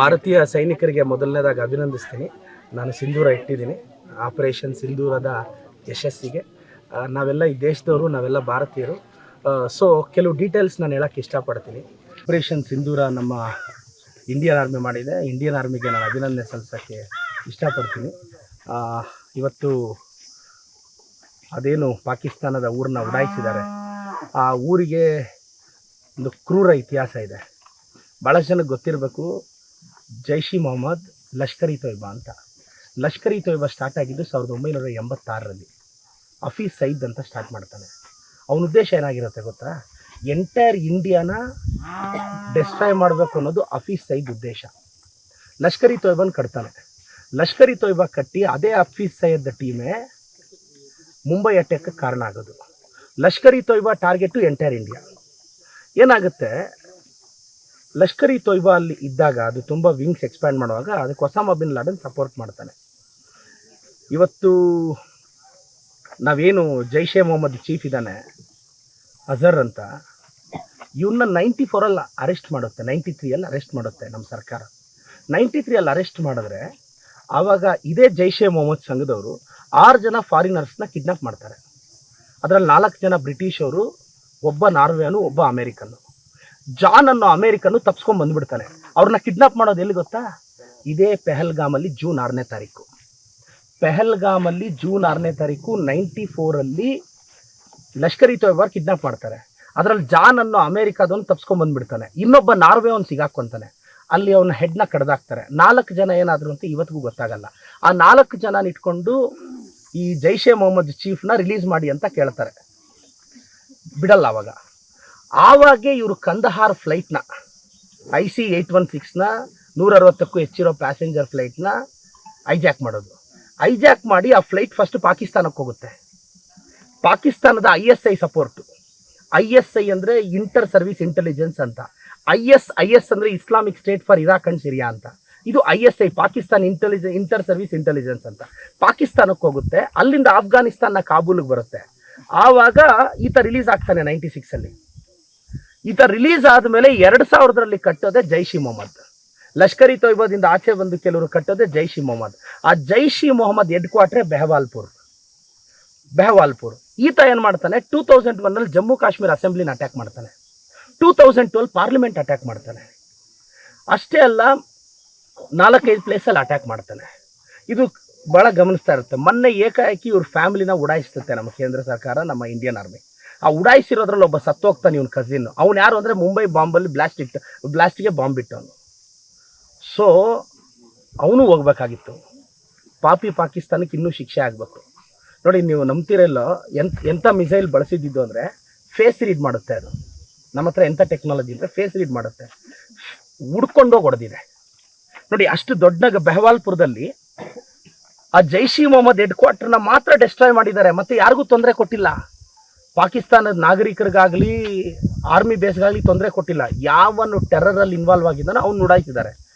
ಭಾರತೀಯ ಸೈನಿಕರಿಗೆ ಮೊದಲನೇದಾಗಿ ಅಭಿನಂದಿಸ್ತೀನಿ. ನಾನು ಸಿಂಧೂರ ಇಟ್ಟಿದ್ದೀನಿ. ಆಪರೇಷನ್ ಸಿಂಧೂರದ ಯಶಸ್ಸಿಗೆ. ನಾವೆಲ್ಲ ಈ ದೇಶದವರು, ನಾವೆಲ್ಲ ಭಾರತೀಯರು. ಸೊ ಕೆಲವು ಡೀಟೇಲ್ಸ್ ನಾನು ಹೇಳೋಕ್ಕೆ ಇಷ್ಟಪಡ್ತೀನಿ. ಆಪರೇಷನ್ ಸಿಂಧೂರ ನಮ್ಮ ಇಂಡಿಯನ್ ಆರ್ಮಿ ಮಾಡಿದೆ. ಇಂಡಿಯನ್ ಆರ್ಮಿಗೆ ನಾನು ಅಭಿನಂದನೆ ಸಲ್ಲಿಸೋಕ್ಕೆ ಇಷ್ಟಪಡ್ತೀನಿ. ಇವತ್ತು ಅದೇನು ಪಾಕಿಸ್ತಾನದ ಊರನ್ನ ಉಡಾಯಿಸಿದ್ದಾರೆ. ಆ ಊರಿಗೆ ಒಂದು ಕ್ರೂರ ಇತಿಹಾಸ ಇದೆ. ಭಾಳಷ್ಟು ಜನಕ್ಕೆ ಗೊತ್ತಿರಬೇಕು. ಜೈಷ್ ಮೊಹಮ್ಮದ್ ಲಷ್ಕರಿ ತೊಯ್ಬಾ ಅಂತ. ಲಷ್ಕರಿ ತೊಯ್ಬಾ ಸ್ಟಾರ್ಟ್ ಆಗಿದ್ದು ಸಾವಿರದ ಒಂಬೈನೂರ ಎಂಬತ್ತಾರರಲ್ಲಿ. ಹಫೀಸ್ ಸೈದ್ ಅಂತ ಸ್ಟಾರ್ಟ್ ಮಾಡ್ತಾನೆ. ಅವನ ಉದ್ದೇಶ ಏನಾಗಿರುತ್ತೆ ಗೊತ್ತಾ? ಎಂಟೈರ್ ಇಂಡಿಯಾನ ಡೆಸ್ಟ್ರಾಯ್ ಮಾಡಬೇಕು ಅನ್ನೋದು ಹಫೀಸ್ ಸೈದ್ ಉದ್ದೇಶ. ಲಷ್ಕರಿ ತೊಯ್ಬಾನ್ ಕಟ್ತಾನೆ. ಲಷ್ಕರಿ ತೊಯ್ಬಾ ಕಟ್ಟಿ ಅದೇ ಹಫೀಸ್ ಸೈಯದ್ ಟೀಮೇ ಮುಂಬೈ ಅಟ್ಯಾಕ್ ಕಾರಣ ಆಗೋದು. Lashkar-e Taiba target entire India ಏನಾಗುತ್ತೆ? ಲಷ್ಕರ್ ತೊಯ್ಬಾ ಅಲ್ಲಿ ಇದ್ದಾಗ ಅದು ತುಂಬ ವಿಂಗ್ಸ್ ಎಕ್ಸ್ಪ್ಯಾಂಡ್ ಮಾಡುವಾಗ ಅದಕ್ಕೆ ಒಸಾಮ ಬಿನ್ ಲಾಡನ್ ಸಪೋರ್ಟ್ ಮಾಡ್ತಾನೆ. ಇವತ್ತು ನಾವೇನು ಜೈಷೆ ಮೊಹಮ್ಮದ್ ಚೀಫ್ ಇದ್ದಾನೆ, ಅಜರ್ ಅಂತ ಇವನ್ನ ನೈಂಟಿ ಫೋರಲ್ಲಿ ಅರೆಸ್ಟ್ ಮಾಡುತ್ತೆ ನೈಂಟಿ ತ್ರೀಯಲ್ಲಿ ಅರೆಸ್ಟ್ ಮಾಡುತ್ತೆ ನಮ್ಮ ಸರ್ಕಾರ. ನೈಂಟಿ ತ್ರೀಯಲ್ಲಿ ಅರೆಸ್ಟ್ ಮಾಡಿದ್ರೆ ಆವಾಗ ಇದೇ ಜೈಷೆ ಮೊಹಮ್ಮದ್ ಸಂಘದವರು ಆರು ಜನ ಫಾರಿನರ್ಸ್ನ ಕಿಡ್ನಾಪ್ ಮಾಡ್ತಾರೆ. ಅದರಲ್ಲಿ ನಾಲ್ಕು ಜನ ಬ್ರಿಟಿಷವರು ಒಬ್ಬ ನಾರ್ವೇನು ಒಬ್ಬ ಅಮೇರಿಕನ್ನು. ಜಾನ್ ಅನ್ನೋ ಅಮೇರಿಕನ್ನು ತಪ್ಸ್ಕೊಂಡ್ ಬಂದ್ಬಿಡ್ತಾನೆ. ಅವ್ರನ್ನ ಕಿಡ್ನಾಪ್ ಮಾಡೋದು ಎಲ್ಲಿ ಗೊತ್ತಾ? ಇದೇ ಪೆಹಲ್ಗಾಮಲ್ಲಿ ಜೂನ್ ಆರನೇ ತಾರೀಕು. ಪೆಹಲ್ಗಾಮಲ್ಲಿ ಜೂನ್ ಆರನೇ ತಾರೀಕು ನೈಂಟಿ ಫೋರಲ್ಲಿ ಲಷ್ಕರ್ ತೊಯ್ಬಾರ್ ಕಿಡ್ನಾಪ್ ಮಾಡ್ತಾರೆ. ಅದರಲ್ಲಿ ಜಾನ್ ಅನ್ನೋ ಅಮೇರಿಕಾದವನು ತಪ್ಸ್ಕೊಂಡ್ ಬಂದ್ಬಿಡ್ತಾನೆ. ಇನ್ನೊಬ್ಬ ನಾರ್ವೆ ಅವ್ನು ಸಿಗಾಕೊಂತಾನೆ. ಅಲ್ಲಿ ಅವನ ಹೆಡ್ನ ಕಡ್ದಾಕ್ತಾರೆ. ನಾಲ್ಕು ಜನ ಏನಾದ್ರು ಅಂತ ಇವತ್ತಿಗೂ ಗೊತ್ತಾಗಲ್ಲ. ಆ ನಾಲ್ಕು ಜನ ಇಟ್ಕೊಂಡು ಈ ಜೈಷೆ ಮೊಹಮ್ಮದ್ ಚೀಫ್ನ ರಿಲೀಸ್ ಮಾಡಿ ಅಂತ ಕೇಳ್ತಾರೆ. ಬಿಡಲ್ಲ ಅವಾಗ. ಆವಾಗೆ ಇವರು ಕಂದಹಾರ್ ಫ್ಲೈಟ್ನ ಐ ಸಿ ಏಯ್ಟ್ ಒನ್ ಸಿಕ್ಸ್ನ ನೂರ ಅರವತ್ತಕ್ಕೂ ಹೆಚ್ಚಿರೋ ಪ್ಯಾಸೆಂಜರ್ ಫ್ಲೈಟ್ನ ಐಜಾಕ್ ಮಾಡೋದು. ಐಜಾಕ್ ಮಾಡಿ ಆ ಫ್ಲೈಟ್ ಫಸ್ಟ್ ಪಾಕಿಸ್ತಾನಕ್ಕೆ ಹೋಗುತ್ತೆ. ಪಾಕಿಸ್ತಾನದ I S I support I S I ಅಂದರೆ ಇಂಟರ್ ಸರ್ವಿಸ್ ಇಂಟೆಲಿಜೆನ್ಸ್ ಅಂತ. ಐ ಎಸ್ ಐ ಎಸ್ ಅಂದರೆ Islamic state for Iraq and Syria ಅಂತ. ಇದು I S I Pakistan intelligence inter service intelligence ಅಂತ. ಪಾಕಿಸ್ತಾನಕ್ಕೆ ಹೋಗುತ್ತೆ, ಅಲ್ಲಿಂದ ಆಫ್ಘಾನಿಸ್ತಾನ ಕಾಬೂಲಿಗೆ ಬರುತ್ತೆ. ಆವಾಗ ಈತ ರಿಲೀಸ್ ಆಗ್ತಾನೆ ನೈಂಟಿ ಸಿಕ್ಸಲ್ಲಿ ಈತ ರಿಲೀಸ್ ಆದಮೇಲೆ ಎರಡು ಸಾವಿರದಲ್ಲಿ ಕಟ್ಟೋದೆ ಜೈಷಿ ಮೊಹಮ್ಮದ್. ಲಷ್ಕರಿ ಇ ಆಚೆ ಬಂದು ಕೆಲವರು ಕಟ್ಟೋದೆ ಜೈಷಿ ಮೊಹಮ್ಮದ್. ಆ ಜೈಷಿ ಮೊಹಮ್ಮದ್ ಹೆಡ್ ಕ್ವಾರ್ಟ್ರೆ ಬೆಹವಾಲ್ಪುರ್. ಬೆಹವಾಲ್ಪುರ್. ಈತ ಏನು ಮಾಡ್ತಾನೆ? ಟೂ ತೌಸಂಡ್ ಒನ್ನಲ್ಲಿ ಜಮ್ಮು ಕಾಶ್ಮೀರ ಅಸೆಂಬ್ಲಿನ ಅಟ್ಯಾಕ್ ಮಾಡ್ತಾನೆ. Two thousand twelve parliament attack ಮಾಡ್ತಾನೆ. ಅಷ್ಟೇ ಅಲ್ಲ, ನಾಲ್ಕೈದು ಪ್ಲೇಸಲ್ಲಿ ಅಟ್ಯಾಕ್ ಮಾಡ್ತಾನೆ. ಇದು ಭಾಳ ಗಮನಿಸ್ತಾ ಇರುತ್ತೆ. ಮೊನ್ನೆ ಏಕಾಏಕಿ ಇವ್ರ ಫ್ಯಾಮಿಲಿನ ಉಡಾಯಿಸ್ತತೆ ನಮ್ಮ ಕೇಂದ್ರ ಸರ್ಕಾರ, ನಮ್ಮ ಇಂಡಿಯನ್ ಆರ್ಮಿ ಆ ಉಡಾಯಿಸಿರೋದ್ರಲ್ಲಿ ಒಬ್ಬ ಸತ್ತೋಗ್ತಾನೆ ಇವನ್ ಕಸಿನ್ ಅವ್ನು ಯಾರು ಅಂದರೆ ಮುಂಬೈ ಬಾಂಬಲ್ಲಿ ಬ್ಲಾಸ್ಟ್ ಇಟ್ಟು ಬ್ಲಾಸ್ಟಿಗೆ ಬಾಂಬ್ ಇಟ್ಟವನು. ಸೊ ಅವನು ಹೋಗ್ಬೇಕಾಗಿತ್ತು. ಪಾಪಿ ಪಾಕಿಸ್ತಾನಕ್ಕೆ ಇನ್ನೂ ಶಿಕ್ಷೆ ಆಗಬೇಕು. ನೋಡಿ, ನೀವು ನಂಬ್ತಿರಲ್ಲ, ಎಂತ ಎಂಥ ಮಿಸೈಲ್ ಬಳಸಿದ್ದು ಅಂದರೆ ಫೇಸ್ ರೀಡ್ ಮಾಡುತ್ತೆ ಅದು. ನಮ್ಮ ಹತ್ರ ಎಂಥ ಟೆಕ್ನಾಲಜಿ ಅಂದರೆ ಫೇಸ್ ರೀಡ್ ಮಾಡುತ್ತೆ. ಹುಡ್ಕೊಂಡೋಗಿ ಹೊಡೆದಿದೆ ನೋಡಿ, ಅಷ್ಟು ದೊಡ್ಡ ಬೆಹವಾಲ್ಪುರದಲ್ಲಿ ಆ ಜೈಷಿ ಮೊಹಮ್ಮದ್ ಹೆಡ್ ಕ್ವಾರ್ಟರ್ನ ಮಾತ್ರ ಡೆಸ್ಟ್ರಾಯ್ ಮಾಡಿದ್ದಾರೆ. ಮತ್ತೆ ಯಾರಿಗೂ ತೊಂದರೆ ಕೊಟ್ಟಿಲ್ಲ. ಪಾಕಿಸ್ತಾನದ ನಾಗರಿಕರಿಗಾಗಲಿ ಆರ್ಮಿ ಬೇಸ್ಗಾಗಲಿ ತೊಂದರೆ ಕೊಟ್ಟಿಲ್ಲ. ಯಾವನು ಟೆರರಲ್ಲಿ ಇನ್ವಾಲ್ವ್ ಆಗಿದ್ದಾನೋ ಅವ್ನು ಉಡಾಯಿಸಿದ್ದಾರೆ